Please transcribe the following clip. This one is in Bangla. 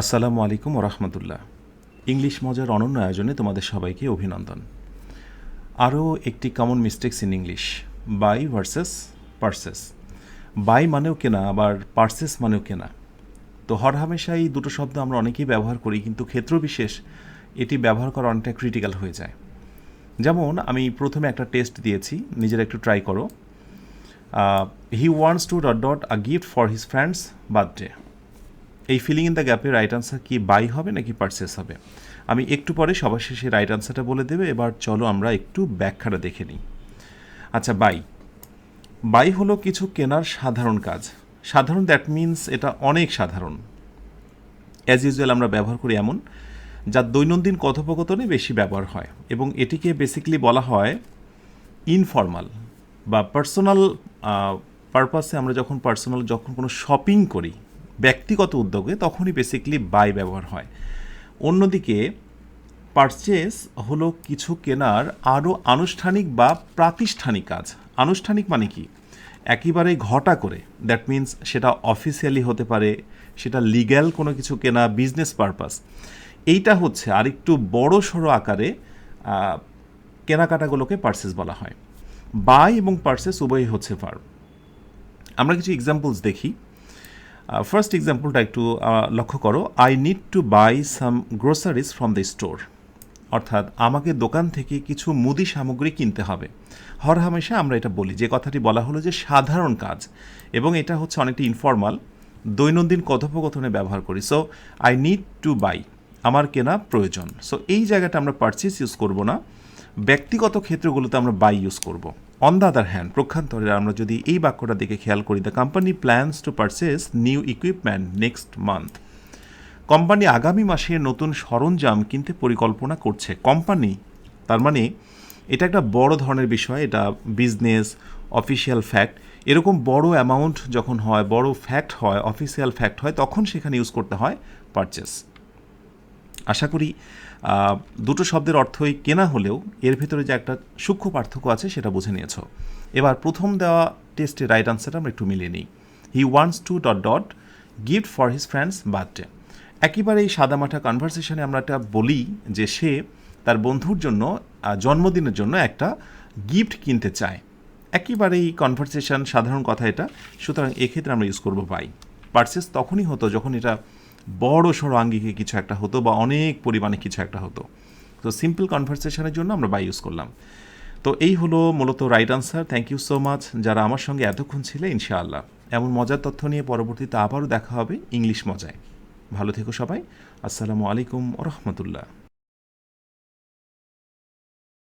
আসসালামু আলাইকুম রহমতুল্লাহ ইংলিশ মজার অনন্য আয়োজনে তোমাদের সবাইকে অভিনন্দন। আরও একটি common mistakes in English buy versus purchase buy মানেও কেনা, আবার পার্সেস মানেও কেনা। তো হর হামেশা এই দুটো শব্দ আমরা অনেকেই ব্যবহার করি, কিন্তু ক্ষেত্র বিশেষ এটি ব্যবহার করা অনেকটা ক্রিটিক্যাল হয়ে যায়। যেমন, আমি প্রথমে একটা টেস্ট দিয়েছি, নিজেরা একটু ট্রাই করো। He wants to dot dot a gift for his friend's birthday এই ফিলিং ইন দ্য গ্যাপে রাইট আনসার কি বাই হবে নাকি পারচেস হবে? আমি একটু পরে সবার শেষে রাইট আনসারটা বলে দেবে, এবার চলো আমরা একটু ব্যাখ্যাটা দেখে নিই। আচ্ছা বাই বাই হলো কিছু কেনার সাধারণ কাজ। সাধারণ দ্যাট মিন্স এটা অনেক সাধারণ। অ্যাজ ইউজুয়াল আমরা ব্যবহার করি এমন, যা দৈনন্দিন কথোপকথনে বেশি ব্যবহার হয় এবং এটিকে বেসিক্যালি বলা হয় ইনফর্মাল বা পার্সোনাল পারপাসে আমরা যখন পার্সোনাল যখন কোনো শপিং করি ব্যক্তিগত উদ্যোগে তখনই বেসিক্যালি বাই ব্যবহার হয়। অন্যদিকে পারচেস হলো কিছু কেনার আরও আনুষ্ঠানিক বা প্রাতিষ্ঠানিক কাজ। আনুষ্ঠানিক মানে কি? একেবারে ঘটা করে। দ্যাট মিন্স সেটা অফিসিয়ালি হতে পারে, সেটা লিগ্যাল কোনো কিছু কেনা বিজনেস পারপাস এইটা হচ্ছে আরেকটু বড় সড়ো আকারে কেনাকাটাগুলোকে পার্সেস বলা হয়। বাই এবং পার্সেস উভয়ই হচ্ছে ভার্ব আমরা কিছু এক্সাম্পলস দেখি। ফার্স্ট এক্সাম্পলটা একটু লক্ষ্য করো। I need to buy some groceries from the store অর্থাৎ আমাকে দোকান থেকে কিছু মুদি সামগ্রী কিনতে হবে। হর হামেশা আমরা এটা বলি। যে কথাটি বলা হলো যে সাধারণ কাজ। এবং এটা হচ্ছে অনেকটা ইনফর্মাল দৈনন্দিন কথোপকথনে ব্যবহার করি। So I need to buy আমার কেনা প্রয়োজন। সো এই জায়গাটা আমরা পারচেস ইউজ করব না। ব্যক্তিগত ক্ষেত্রগুলোতে আমরা বাই ইউজ করব। অন দ্য আদার হ্যান্ড প্রক্ষান্তরে আমরা যদি এই বাক্যটা দিকে খেয়াল করি the company plans to purchase new equipment next month company আগামী মাসে নতুন সরঞ্জাম কিনতে পরিকল্পনা করছে। কোম্পানি তার মানে এটা একটা বড় ধরনের বিষয়, এটা বিজনেস অফিসিয়াল ফ্যাক্ট এরকম বড় অ্যামাউন্ট যখন হয়, বড় ফ্যাক্ট হয় অফিসিয়াল ফ্যাক্ট হয়, তখন সেখানে ইউজ করতে হয় পারচেস আশা করি দুটো শব্দের অর্থই কেনা হলেও এর ভেতরে যে একটা সূক্ষ্ম পার্থক্য আছে সেটা বুঝে নিয়েছ। এবার প্রথম দেওয়া টেস্টে রাইট আনসারটা আমরা একটু মিলিয়ে নিই। He wants to dot dot gift for his friends birthday একেবারে এই সাদামাঠা কনভারসেশনে আমরা একটা বলি যে সে তার বন্ধুর জন্য জন্মদিনের জন্য একটা গিফট কিনতে চায়। একেবারেই কনভারসেশন সাধারণ কথা এটা, সুতরাং এক্ষেত্রে আমরা ইউজ করব বাই পার্সেস তখনই হতো যখন এটা বড় সড়ো আঙ্গিকে কিছু একটা হতো বা অনেক পরিমাণে কিছু একটা হতো। তো সিম্পল কনভারসেশনের জন্য আমরা বাই ইউজ করলাম। তো এই হলো মূলত right answer thank you so much যারা আমার সঙ্গে এতক্ষণ ছিলে, ইনশাআল্লাহ। এমন মজার তথ্য নিয়ে পরবর্তীতে আবারও দেখা হবে ইংলিশ মজায়। ভালো থেকো সবাই। আসসালামু আলাইকুম রহমতুল্লাহ।